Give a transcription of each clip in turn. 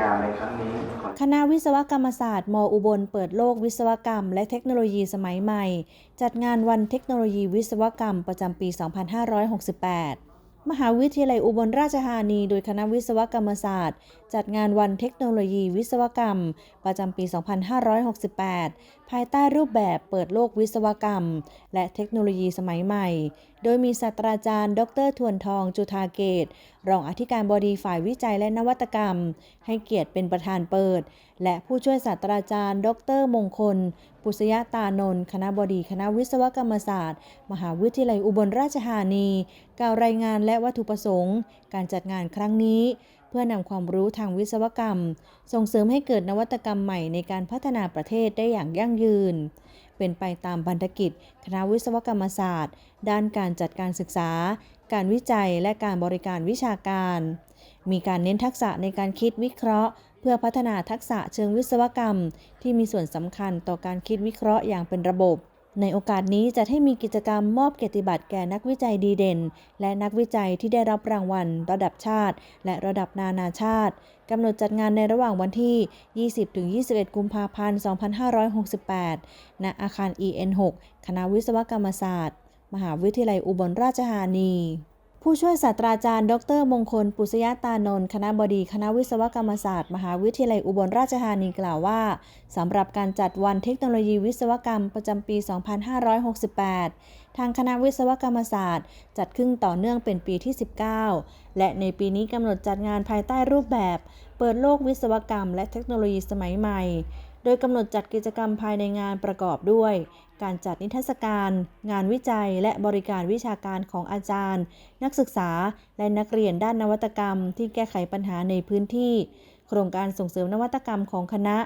งานในครั้งนี้ คณะวิศวกรรมศาสตร์มอุบลเปิดโลกวิศวกรรม และเทคโนโลยีสมัยใหม่ จัดงานวันเทคโนโลยีวิศวกรรมประจำปี 2568 มหาวิทยาลัยอุบลราชธานี โดยคณะวิศวกรรมศาสตร์ จัดงานวันเทคโนโลยีวิศวกรรม ประจำปี 2568ภายใต้รูปแบบเปิดโลกวิศวกรรม และเทคโนโลยีสมัยใหม่ โดยมีศาสตราจารย์ ดรทวนทองจุธาเกต รองอธิการบดีฝ่ายวิจัยและนวัตกรรม ให้เกียรติเป็นประธานเปิด และผู้ช่วยศาสตราจารย์ ดรมงคล ปุษยตานนท์คณะบดีคณะวิศวกรรมศาสตร์ มหาวิทยาลัยอุบลราชธานี กล่าวรายงานและวัตถุประสงค์ การจัดงานครั้งนี้ เพื่อนำความรู้ทางวิศวกรรม ส่งเสริมให้เกิดนวัตกรรมใหม่ในการพัฒนาประเทศได้อย่างยั่งยืน เป็นไปตามพันธกิจ คณะวิศวกรรมศาสตร์ ด้านการจัดการศึกษา การวิจัยและการบริการวิชาการ มีการเน้นทักษะในการคิดวิเคราะห์ เพื่อพัฒนาทักษะเชิงวิศวกรรม ที่มีส่วนสำคัญต่อการคิดวิเคราะห์อย่างเป็นระบบ ในโอกาสนี้จะให้มีกิจกรรมมอบเกียรติบัตรแก่นักวิจัยดีเด่น และนักวิจัยที่ได้รับรางวัล ระดับชาติ และระดับนานาชาติกำหนดจัดงานในระหว่างวันที่ 20-21 กุมภาพันธ์ 2568 ณ อาคาร EN6 คณะวิศวกรรมศาสตร์ มหาวิทยาลัยอุบลราชธานี ผู้ช่วยศาสตราจารย์ ดร มงคล ปุษยตานนท์คณะบดีคณะวิศวกรรมศาสตร์ มหาวิทยาลัยอุบลราชธานีกล่าวว่าสำหรับการจัดวันเทคโนโลยีวิศวกรรมประจำปี 2568 ทางคณะวิศวกรรมศาสตร์ จัดขึ้นต่อเนื่องเป็นปีที่ 19 และในปีนี้กำหนดจัดงานภายใต้รูปแบบ เปิดโลกวิศวกรรม และเทคโนโลยีสมัยใหม่ โดยกำหนดจัดกิจกรรมภายในงานประกอบด้วย การจัดนิทรรศการ งานวิจัย และบริการวิชาการของอาจารย์ นักศึกษา และนักเรียนด้านนวัตกรรม ที่แก้ไขปัญหาในพื้นที่ โครงการส่งเสริมนวัตกรรมของคณะ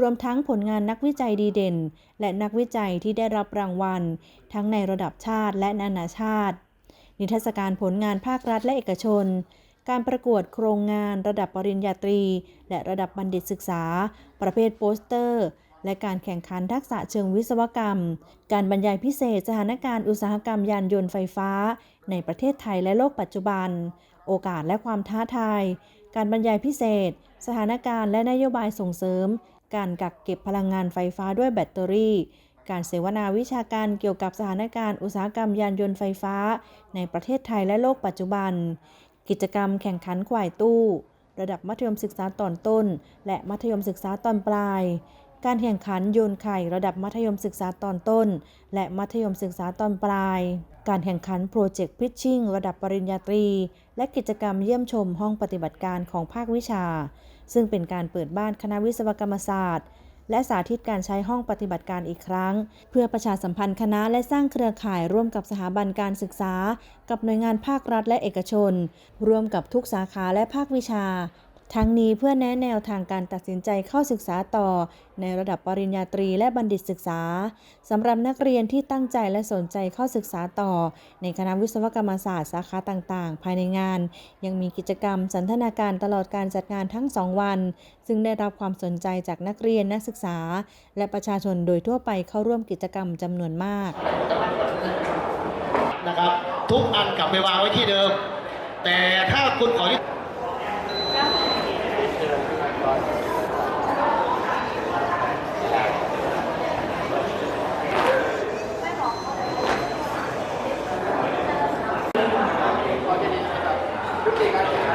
รวมทั้งผลงานนักวิจัยดีเด่น และนักวิจัยที่ได้รับรางวัล ทั้งในระดับชาติและนานาชาติ นิทรรศการผลงานภาครัฐและเอกชนการประกวดโครงงานระดับปริญญาตรี และระดับบัณฑิตศึกษา ประเภทโปสเตอร์ และการแข่งขันทักษะเชิงวิศวกรรม การบรรยายพิเศษสถานการณ์อุตสาหกรรมยานยนต์ไฟฟ้า ในประเทศไทยและโลกปัจจุบัน โอกาสและความท้าทาย การบรรยายพิเศษ สถานการณ์และนโยบายส่งเสริม การกักเก็บพลังงานไฟฟ้าด้วยแบตเตอรี่ การเสวนาวิชาการเกี่ยวกับสถานการณ์อุตสาหกรรมยานยนต์ไฟฟ้า ในประเทศไทยและโลกปัจจุบัน กิจกรรมแข่งขันขวายตู้ ระดับมัธยมศึกษาตอนต้น และมัธยมศึกษาตอนปลาย การแข่งขันโยนไข่ระดับมัธยมศึกษาตอนต้น และมัธยมศึกษาตอนปลาย การแข่งขันโปรเจกต์พิชชิ่งระดับปริญญาตรี และกิจกรรมเยี่ยมชมห้องปฏิบัติการของภาควิชา ซึ่งเป็นการเปิดบ้านคณะวิศวกรรมศาสตร์ และสาธิตการใช้ห้องปฏิบัติการอีกครั้ง เพื่อประชาสัมพันธ์คณะและสร้างเครือข่ายร่วมกับสถาบันการศึกษา กับหน่วยงานภาครัฐและเอกชน ร่วมกับทุกสาขาและภาควิชา ทั้งนี้เพื่อแนะแนวทางการตัดสินใจเข้าศึกษาต่อ ในระดับปริญญาตรีและบัณฑิตศึกษาสำหรับนักเรียนที่ตั้งใจและสนใจเข้าศึกษาต่อ ในคณะวิศวกรรมศาสตร์สาขาต่างๆ ภายในงาน ยังมีกิจกรรมสันทนาการตลอดการจัดงานทั้ง 2 วัน ซึ่งได้รับความสนใจจากนักเรียนนักศึกษา และประชาชนโดยทั่วไปเข้าร่วมกิจกรรมจำนวนมากนะครับทุกอันกลับไปวางไว้ที่เดิม แต่ถ้าคุณขอ ที่